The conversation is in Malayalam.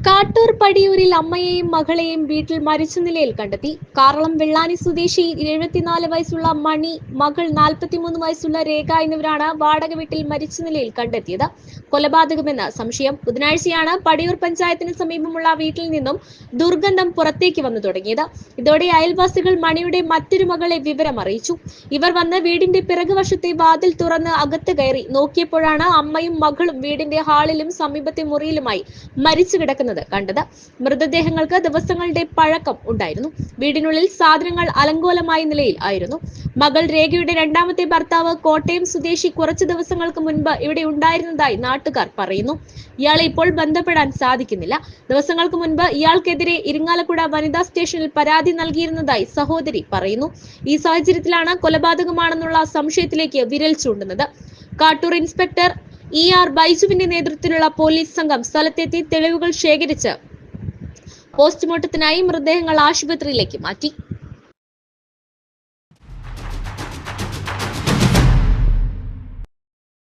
കാട്ടൂർ പടിയൂരിൽ അമ്മയെയും മകളെയും വീട്ടിൽ മരിച്ച നിലയിൽ കണ്ടെത്തി. കാറളം വെള്ളാനി സ്വദേശി എഴുപത്തിനാല് വയസ്സുള്ള മണി മകൾ നാൽപ്പത്തിമൂന്ന് വയസ്സുള്ള രേഖ എന്നിവരാണ് വാടക വീട്ടിൽ മരിച്ച നിലയിൽ കണ്ടെത്തിയത്. കൊലപാതകമെന്ന് സംശയം. ബുധനാഴ്ചയാണ് പടിയൂർ പഞ്ചായത്തിന് സമീപമുള്ള വീട്ടിൽ നിന്നും ദുർഗന്ധം പുറത്തേക്ക് വന്നു തുടങ്ങിയത്. ഇതോടെ അയൽവാസികൾ മണിയുടെ മറ്റൊരു മകളെ വിവരം അറിയിച്ചു ഇവർ വന്ന് വീടിന്റെ പിറകുവശത്തെ വാതിൽ തുറന്ന് അകത്ത് കയറി. നോക്കിയപ്പോഴാണ് അമ്മയും മകളും വീടിന്റെ ഹാളിലും സമീപത്തെ മുറിയിലുമായി മരിച്ചു കിടക്കുന്നത് കണ്ടത് മൃതദേഹങ്ങൾക്ക് ദിവസങ്ങളുടെ പഴക്കം ഉണ്ടായിരുന്നു. വീടിനുള്ളിൽ സാധനങ്ങൾ അലങ്കോലമായ നിലയിൽ ആയിരുന്നു. മകൾ രേഖയുടെ രണ്ടാമത്തെ ഭർത്താവ് കോട്ടയം സ്വദേശി കുറച്ചു ദിവസങ്ങൾക്ക് മുൻപ് ഇവിടെ ഉണ്ടായിരുന്നതായി നാട്ടുകാർ പറയുന്നു. ഇയാളെ ഇപ്പോൾ ബന്ധപ്പെടാൻ സാധിക്കുന്നില്ല. ദിവസങ്ങൾക്ക് മുൻപ് ഇയാൾക്കെതിരെ ഇരിങ്ങാലക്കുട വനിതാ സ്റ്റേഷനിൽ പരാതി നൽകിയിരുന്നതായി സഹോദരി പറയുന്നു. ഈ സാഹചര്യത്തിലാണ് കൊലപാതകമാണെന്നുള്ള സംശയത്തിലേക്ക് വിരൽ ചൂണ്ടുന്നത്. കാട്ടൂർ ഇൻസ്പെക്ടർ ഇ ആർ ബൈജുവിന്റെ നേതൃത്വത്തിലുള്ള പോലീസ് സംഘം സ്ഥലത്തെത്തി തെളിവുകൾ ശേഖരിച്ച്. പോസ്റ്റ്മോർട്ടത്തിനായി മൃതദേഹങ്ങൾ ആശുപത്രിയിലേക്ക് മാറ്റി.